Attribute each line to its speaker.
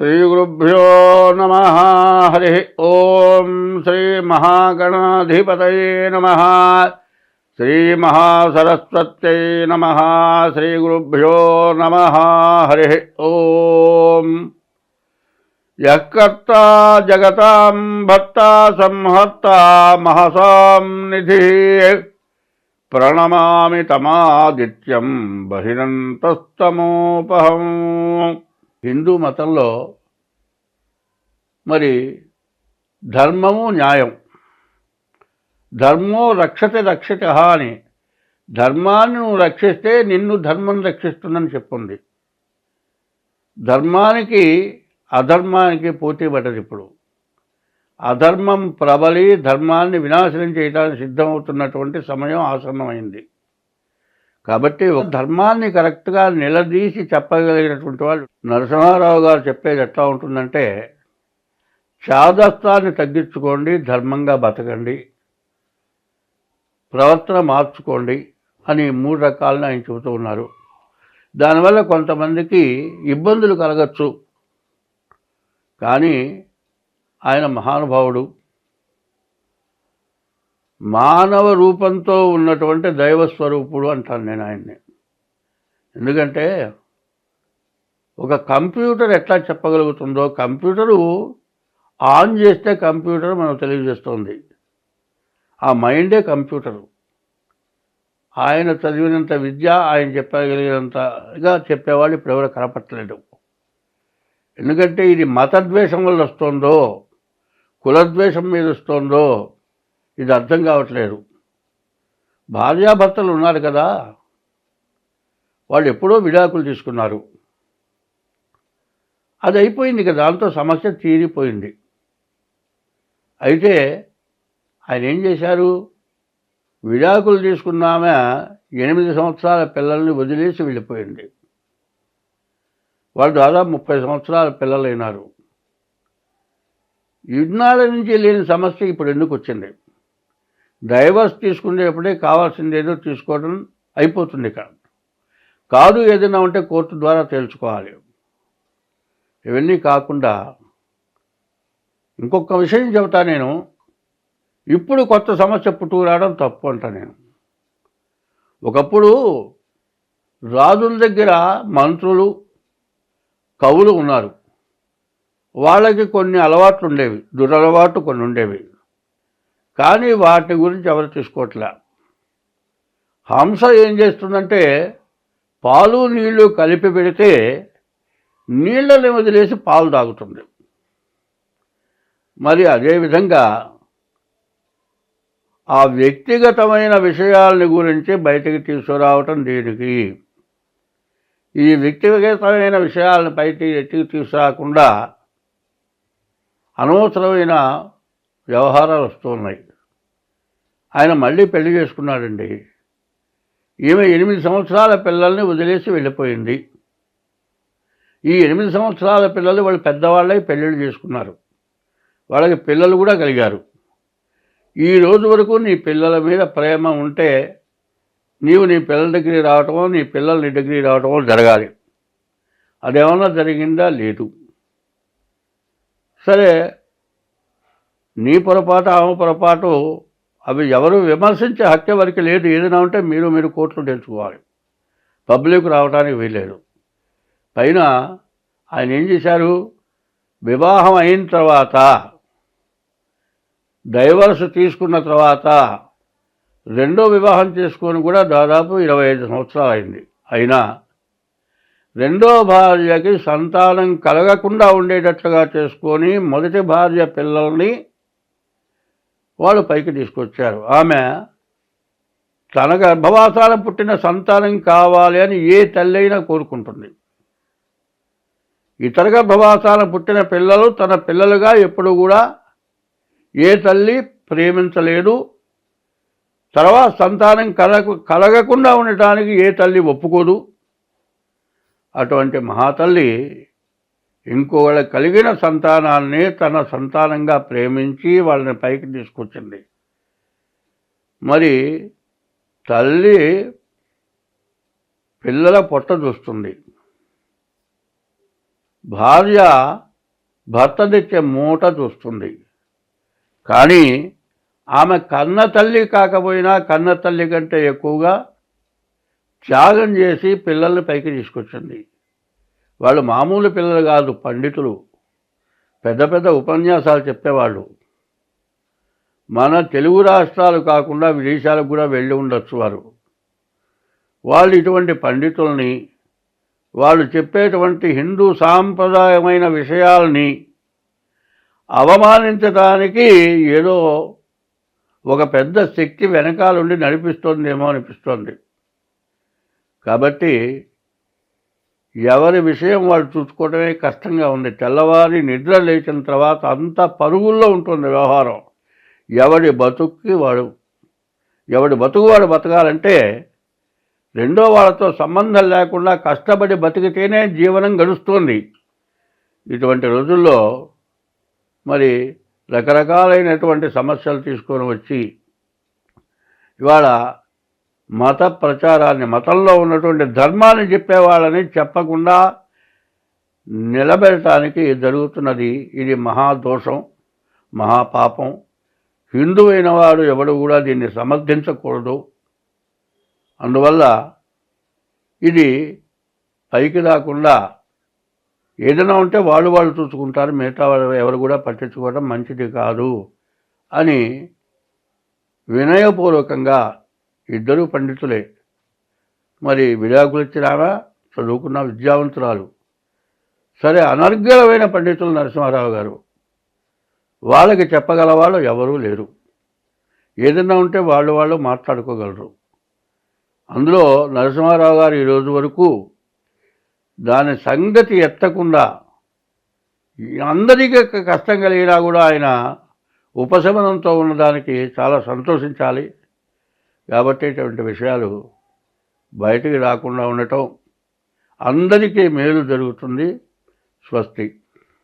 Speaker 1: శ్రీగురుభ్యో నమ హరి ఓం శ్రీ మహాగణాధిపతయే నమ శ్రీమహాసరస్వత్యై నమ శ్రీగురుభ్యో నమ హరి ఓం. యకర్త జగతాం భర్త సంహర్త మహసాం నిధి ప్రణమామి తమాదిత్యం బహిరంతస్తమోపహం. హిందూ మతంలో మరి ధర్మము న్యాయం. ధర్మో రక్షతే రక్షత అని. ధర్మాన్ని నువ్వు రక్షిస్తే నిన్ను ధర్మం రక్షిస్తుందని చెప్పుంది. ధర్మానికి అధర్మానికి పోటీ పడ్డది ఇప్పుడు. అధర్మం ప్రబలి ధర్మాన్ని వినాశనం చేయడానికి సిద్ధమవుతున్నటువంటి సమయం ఆసన్నమైంది. కాబట్టి ఒక ధర్మాన్ని కరెక్ట్గా నిలదీసి చెప్పగలిగినటువంటి వాళ్ళు నరసింహారావు గారు చెప్పేది ఎట్లా ఉంటుందంటే చాదస్తాన్ని తగ్గించుకోండి ధర్మంగా బతకండి ప్రవర్తన మార్చుకోండి అని మూడు రకాలను ఆయన చెబుతూ ఉన్నారు. దానివల్ల కొంతమందికి ఇబ్బందులు కలగచ్చు. కానీ ఆయన మహానుభావుడు. మానవ రూపంతో ఉన్నటువంటి దైవ స్వరూపుడు అంటాను నేను ఆయన్ని. ఎందుకంటే ఒక కంప్యూటర్ ఎట్లా చెప్పగలుగుతుందో కంప్యూటరు ఆన్ చేస్తే కంప్యూటర్ మనకు తెలియజేస్తుంది. ఆ మైండే కంప్యూటరు. ఆయన చదివినంత విద్య ఆయన చెప్పగలిగినంతగా చెప్పేవాళ్ళు ఇప్పుడు ఎవరు కనపట్టలేడు ఎందుకంటే ఇది మతద్వేషం వల్ల వస్తుందో కులద్వేషం మీద వస్తుందో ఇది అర్థం కావట్లేదు. భార్యాభర్తలు ఉన్నారు కదా వాళ్ళు ఎప్పుడో విడాకులు తీసుకున్నారు. అది అయిపోయింది కదా దాంతో సమస్య తీరిపోయింది. అయితే ఆయన ఏం చేశారు? విడాకులు తీసుకున్నామే ఎనిమిది సంవత్సరాల పిల్లల్ని వదిలేసి వెళ్ళిపోయింది. వాళ్ళు దాదాపు ముప్పై సంవత్సరాల పిల్లలైనారు. ఇన్నాళ్ళ నుంచి లేని సమస్య ఇప్పుడు ఎందుకు వచ్చింది? డైవర్స్ తీసుకునేప్పుడే కావాల్సింది ఏదో తీసుకోవడం అయిపోతుంది ఇక్కడ. కాదు ఏదైనా ఉంటే కోర్టు ద్వారా తేల్చుకోవాలి. ఇవన్నీ కాకుండా ఇంకొక విషయం చెబుతా నేను. ఇప్పుడు కొత్త సమస్య పుట్టుకురావడం తప్పు అంట నేను. ఒకప్పుడు రాజుల దగ్గర మంత్రులు కవులు ఉన్నారు. వాళ్ళకి కొన్ని అలవాట్లు ఉండేవి దురలవాట్లు కొన్ని ఉండేవి. కానీ వాటి గురించి ఎవరు తీసుకోవట్లే. హంస ఏం చేస్తుందంటే పాలు నీళ్ళు కలిపి పెడితే నీళ్ళని వదిలేసి పాలు తాగుతుంది. మరి అదేవిధంగా ఆ వ్యక్తిగతమైన విషయాలని గురించి బయటికి తీసుకురావటం దీనికి? ఈ వ్యక్తిగతమైన విషయాలను బయటికి ఎత్తికి తీసుకురాకుండా అనవసరమైన వ్యవహారాలు వస్తున్నాయి. ఆయన మళ్ళీ పెళ్ళి చేసుకున్నాడండి. ఈమె ఎనిమిది సంవత్సరాల పిల్లల్ని వదిలేసి వెళ్ళిపోయింది. ఈ ఎనిమిది సంవత్సరాల పిల్లలు వాళ్ళు పెద్దవాళ్ళై పెళ్ళిళ్ళు చేసుకున్నారు. వాళ్ళకి పిల్లలు కూడా కలిగారు. ఈ రోజు వరకు నీ పిల్లల మీద ప్రేమ ఉంటే నీవు నీ పిల్లల దగ్గరికి రావటమో నీ పిల్లల నీ దగ్గరికి రావటమో జరగాలి. అదేమన్నా జరిగిందా? లేదు. సరే నీ పొరపాటు ఆమె పొరపాటు అవి ఎవరు విమర్శించే హత్య వరకు లేదు. ఏదైనా ఉంటే మీరు మీరు కోర్టులో తెలుసుకోవాలి. పబ్లిక్ రావడానికి వీలేదు పైన ఆయన ఏం చేశారు? వివాహం అయిన తర్వాత డైవర్స్ తీసుకున్న తర్వాత రెండో వివాహం చేసుకొని కూడా దాదాపు ఇరవై ఐదు సంవత్సరాలు అయింది. అయినా రెండో భార్యకి సంతానం కలగకుండా ఉండేటట్లుగా చేసుకొని మొదటి భార్య పిల్లల్ని వాళ్ళు పైకి తీసుకొచ్చారు. ఆమె తన గర్భవాసాల పుట్టిన సంతానం కావాలి అని ఏ తల్లి అయినా కోరుకుంటుంది. ఇతర గర్భవాసాల పుట్టిన పిల్లలు తన పిల్లలుగా ఎప్పుడు కూడా ఏ తల్లి ప్రేమించలేదు తర్వాత సంతానం కలగ కలగకుండా ఉండటానికి ఏ తల్లి ఒప్పుకోదు. అటువంటి మహాతల్లి ఇంకోళ్ళ కలిగిన సంతానాన్ని తన సంతానంగా ప్రేమించి వాళ్ళని పైకి తీసుకొచ్చింది. మరి తల్లి పిల్లల పొట్ట చూస్తుంది. భార్య భర్త తెచ్చే మూట చూస్తుంది. కానీ ఆమె కన్న తల్లి కాకపోయినా కన్న తల్లి కంటే ఎక్కువగా త్యాగం చేసి పిల్లల్ని పైకి తీసుకొచ్చింది. వాళ్ళు మామూలు పిల్లలు కాదు పండితులు. పెద్ద పెద్ద ఉపన్యాసాలు చెప్పేవాళ్ళు. మన తెలుగు రాష్ట్రాలు కాకుండా విదేశాలకు కూడా వెళ్ళి ఉండొచ్చు వారు. వాళ్ళు ఇటువంటి పండితుల్ని వాళ్ళు చెప్పేటువంటి హిందూ సాంప్రదాయమైన విషయాల్ని అవమానించడానికి ఏదో ఒక పెద్ద శక్తి వెనకాలండి నడిపిస్తోందేమో అనిపిస్తోంది. కాబట్టి ఎవరి విషయం వాళ్ళు చూసుకోవడమే కష్టంగా ఉంది. తెల్లవారి నిద్ర లేచిన తర్వాత అంతా పరుగుల్లో ఉంటుంది వ్యవహారం. ఎవడి బతుక్కి వాడు ఎవడి బతుకు వాడు బతకాలంటే రెండో వాళ్ళతో సంబంధం లేకుండా కష్టపడి బతికితేనే జీవనం గడుస్తుంది. ఇటువంటి రోజుల్లో మరి రకరకాలైనటువంటి సమస్యలు తీసుకొని వచ్చి ఇవాళ మత ప్రచారాన్ని మతంలో ఉన్నటువంటి ధర్మాన్ని చెప్పేవాళ్ళని చెప్పకుండా నిలబెట్టడానికి జరుగుతున్నది ఇది మహాదోషం మహాపాపం. హిందువైన వాడు ఎవడు కూడా దీన్ని సమర్థించకూడదు. అందువల్ల ఇది పైకి రాకుండా ఏదైనా ఉంటే వాళ్ళు వాళ్ళు చూసుకుంటారు మిగతా వాళ్ళు ఎవరు కూడా పట్టించుకోవడం మంచిది కాదు అని వినయపూర్వకంగా ఇద్దరు పండితులే. మరి విడాకులు ఇచ్చినారా? చదువుకున్న విద్యావంతురాలు. సరే అనర్గళమైన పండితులు నరసింహారావు గారు. వాళ్ళకి చెప్పగల వాళ్ళు ఎవరూ లేరు. ఏదైనా ఉంటే వాళ్ళు వాళ్ళు మాట్లాడుకోగలరు. అందులో నరసింహారావు గారు ఈరోజు వరకు దాని సంగతి ఎత్తకుండా అందరికీ కష్టం కలిగినా కూడా ఆయన ఉపశమనంతో ఉన్నదానికి చాలా సంతోషించాలి. కాబట్టి ఇటువంటి విషయాలు బయటికి రాకుండా ఉండటం అందరికీ మేలు జరుగుతుంది. స్వస్తి.